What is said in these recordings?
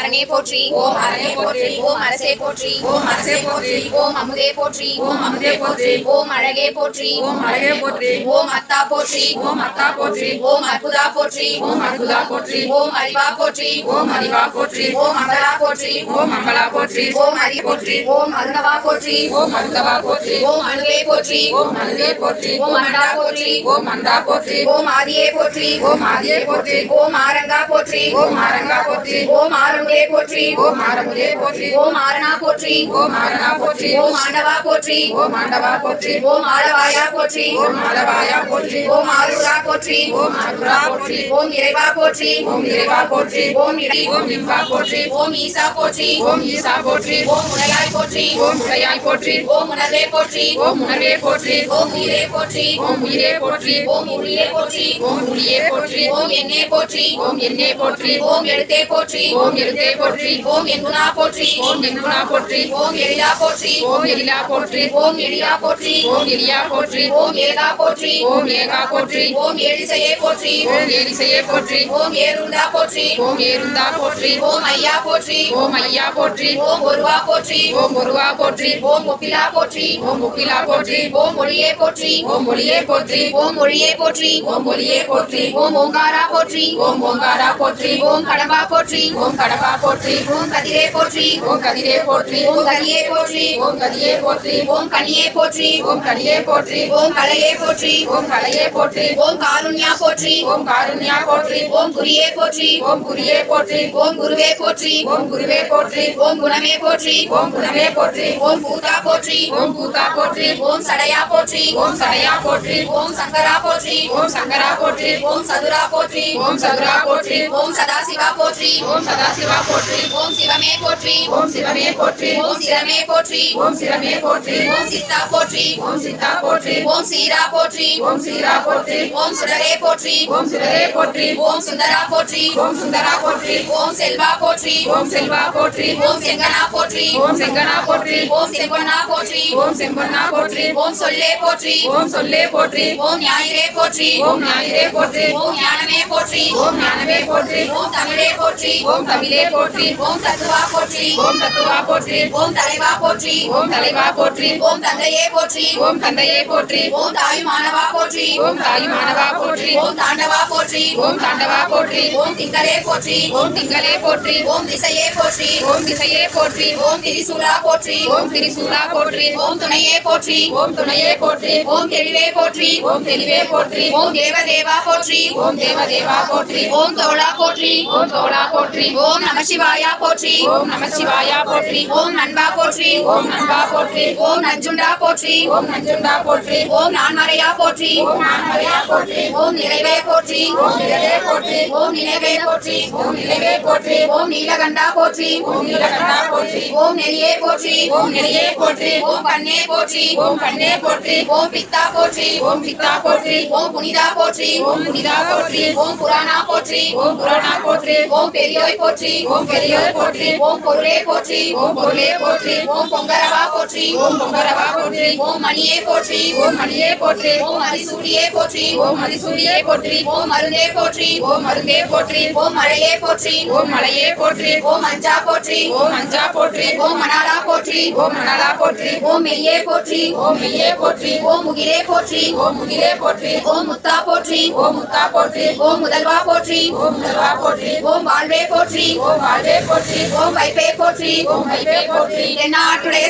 அரங்கே போற்றி ஓம் அரங்கே போற்றி ஓம் அரசே போற்றி ஓம் அரசே போற்றி ஓம் அமுதே போற்றி ஓம் அமுதே போற்றி ஓம் அழகே போற்றி ஓம் அழகே போற்றி ஓம் அத்தா போற்றி ஓம் அத்தா போற்றி ஓம் அற்புதா போற்றி ஓம் அற்புதா போற்றி ஓம் அறிவா போற்றி ஓம் அறிவா போற்றி ஓம் அம்பலா போற்றி ஓம் அம்பலா போற்றி ஓம் அரி போற்றி ஓம் அருணவா போற்றி ஓம் அருந்தவா போற்றி ஓம் அணுவே போற்றி ஓம் அருகே போற்றி ஓம் அண்டா போற்றி ஓம் அண்டா போற்றி ஓம் ஆதியே போற்றி ஓம் ஆதியே போற்றி ஓம் ஆரங்கா போற்றி ஓம் ஆரங்கா போற்றி ஓம் ஆறுமுகே போற்றி ஓம் ஆரமுதே போற்றி ஓம் ஆரணா போற்றி ஓம் ஆரணா போற்றி ஓம் ஆண்டவா போற்றி ஓம் ஆண்டவா போற்றி ஓம் ஆளவாயா போற்றி ஓம் ஆலவாயா போற்றி ஓம் ஆருரா போற்றி ஓம் ஆருரா போற்றி ஓம் இறைவா போற்றி ஓம் இறைவா போற்றி ஓம் இறை ஓம் இன்பா போற்றி ஓம் ஈசா போற்றி ஓம் ஈசா போற்றி ஓம் உடையாய் போற்றி ஓம் உடையாய் போற்றி ஓம் உணர்வே போற்றி ஓம் உணர்வே போற்றி ஓம் உயிரே போற்றி ஓம் உயிரே போற்றி ஓம் உளியே போற்றி ஓம் உளியே போற்றி ஓம் என்னே போற்றி ஓம் என்னே போற்றி ஓம் எழுத்தே போற்றி ஓம் எழுத்தே போற்றி ஓம் எங்குனா போற்றி ஓம் எங்குனா போற்றி ஓம் எழிலா போற்றி ஓம் எழிலா போற்றி ஓம் எழிலா போற்றி ஓம் எலியா போற்றி ஓம் ஏகா போற்றி ஓம் ஏகா போற்றி ஓம் ஏழிசையே போற்றி ஓம் ஏரிசையே போற்றி ஓம் ஏருந்தா போற்றி ஓம் ஏருந்தா போற்றி ஓம் ஐயா போற்றி ஓம் ஐயா போற்றி ஓம் ஒருவா போற்றி ஓம் ஒருவா போற்றி ஓம் முப்பிலா போற்றி ஓம் முப்பிலா போற்றி ஓம் மொழியே போற்றி ஓம் மொழியே போற்றி ஓம் மொழியே போற்றி ஓம் மொழியே போற்றி ஓம் ஓங்காரா போற்றி ஓம் ஓங்காரா போற்றி ஓம் கடம்பா போற்றி ஓம் கடம்பா போற்றி ஓம் கதிரே போற்றி ஓம் கதிரே போற்றி ஓம் கலியே போற்றி ஓம் கதியே போற்றி ஓம் கனியே போற்றி ஓம் கனியே போற்றி ஓம் கலையே போற்றி ஓம் கலையே போற்றி ஓம் காருண்யா போற்றி ஓம் காருண்யா போற்றி ஓம் குறியே போற்றி ஓம் குறியே போற்றி ஓம் குருவே போற்றி ஓம் குருவே போற்றி ஓம் குணமே போற்றி ஓம் குணமே போற்றி ஓம் பூதா போற்றி ஓம் பூதா போற்றி ஓம் சடையா போற்றி ஓம் சடையா போற்றி ஓம் சங்கரா போற்றி ஓம் சங்கரா போற்றி ஓம் சதுரா போற்றி ஓம் சதுரா போற்றி ஓம் சதாசிவா போற்றி ஓம் சதாசிவா போற்றி ஓம் சிவமே போற்றி ஓம் சிவமே போற்றி ஓம் சிரமே போற்றி ஓம் சிரமே போற்றி ஓம் சித்தா போற்றி ஓம் சித்தா போற்றி ஓம் சீரா போற்றி ஓம் சீரா போற்றி ஓம் சுடரே போற்றி ஓம் சுடரே போற்றி ஓம் சுந்தரா போற்றி ஓம் சுந்தரா போற்றி ஓம் செல்வா போற்றி ஓம் செல்வா போற்றி ஓம் செங்கனா போற்றி ஓம் செங்கனா போற்றி ஓம் செம்பொன்னா போற்றி ஓம் செம்பொன்னா போற்றி ஓம் சொல்லே போற்றி ஓம் சொல்லே போற்றி ஓம் ஞாயிறே போற்றி ஓம் ஞாயிறே போற்றி ஓம் ஞானமே போற்றி ஓம் ஞானமே போற்றி ஓம் தமிழே போற்றி ஓம் தமிழே போற்றி ஓம் தத்துவா போற்றி ஓம் தத்துவா போற்றி ஓம் தலைவா போற்றி ஓம் தலைவா போற்றி ஓம் தந்தையே போற்றி ஓம் தந்தையே போற்றி ஓம் தாயுமானவா போற்றி ஓம் தாயுமானவா போற்றி ஓம் தாண்டவா போற்றி ஓம் தாண்டவா போற்றி ஓம் திங்களே போற்றி ஓம் திங்களே போற்றி ஓம் திசையே போற்றி ஓம் திசையே போற்றி ஓம் திரிசூலா போற்றி ஓம் திரிசூலா போற்றி ஓம் துணையே போற்றி ஓம் துணையே போற்றி ஓம் தெளிவே போற்றி ஓம் தெளிவே போற்றி ஓம் தேவதேவா போற்றி ஓம் தேவதேவா போற்றி ஓம் தோளா போற்றி ஓம் தோளா போற்றி ஓம் நமசிவாயா போற்றி ஓம் நமச்சிவாயா போற்றி ஓம் நண்பா போற்றி ஓம் நண்பா போற்றி ஓம் நஞ்சுண்டா போற்றி ஓம் நஞ்சுண்டா போற்றி ஓம் நான்மறையா போற்றி ஓம் நான்மறையா போற்றி ஓம் நிறைவே போற்றி ஓம் நிலவே போற்றி ஓம் நினைவே போற்றி ஓம் நிலவே போற்றி ஓம் நீலகண்டா போற்றி ஓம் நீலகண்டா போற்றி ஓம் நெறியே போற்றி ஓம் நெறியே போற்றி ஓம் கண்ணே போற்றி ஓம் கண்ணே போற்றி ஓம் பித்தா போற்றி ஓம் பித்தா போற்றி ஓம் புனிதா போற்றி ஓம் புனிதா போற்றி ஓம் புராணா போற்றி ஓம் புராணா போற்றி ஓம் பெரியோய் போற்றி ஓம் பெரியோர் போற்றி ஓம் பொருளே போற்றி ஓம் பொருளே போற்றி ஓம் பொங்கரவா போற்றி ஓம் பொங்கரவா போற்றி ஓம் மணியே போற்றி ஓம் மணியே போற்றி ஓம் மதிசூடியே போற்றி ஓம் மதிசூடியே போற்றி ஓம் மருந்தே போற்றி ஓம் மருந்தே போற்றி ஓம் மழையே போற்றி ஓம் மலையே போற்றி ஓம் அஞ்சா போற்றி ஓம் அஞ்சா போற்றி ஓம் மணாலா போற்றி ஓம் மணலா போற்றி ஓம் மெய்யே போற்றி ஓம் மெய்யே போற்றி ஓம் முகிலே போற்றி ஓம் முகிலே போற்றி ஓம் முத்தா போற்றி ஓம் முத்தா போற்றி ஓம் முதல்வா போற்றி ஓம் முதல்வா போற்றி ஓம் வாழ்வே போற்றி ஓம் வாழ்வே போற்றி ஓம் வைப்பே போற்றி ஓம் வைப்பே போற்றி.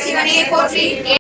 சிவனே போற்றி.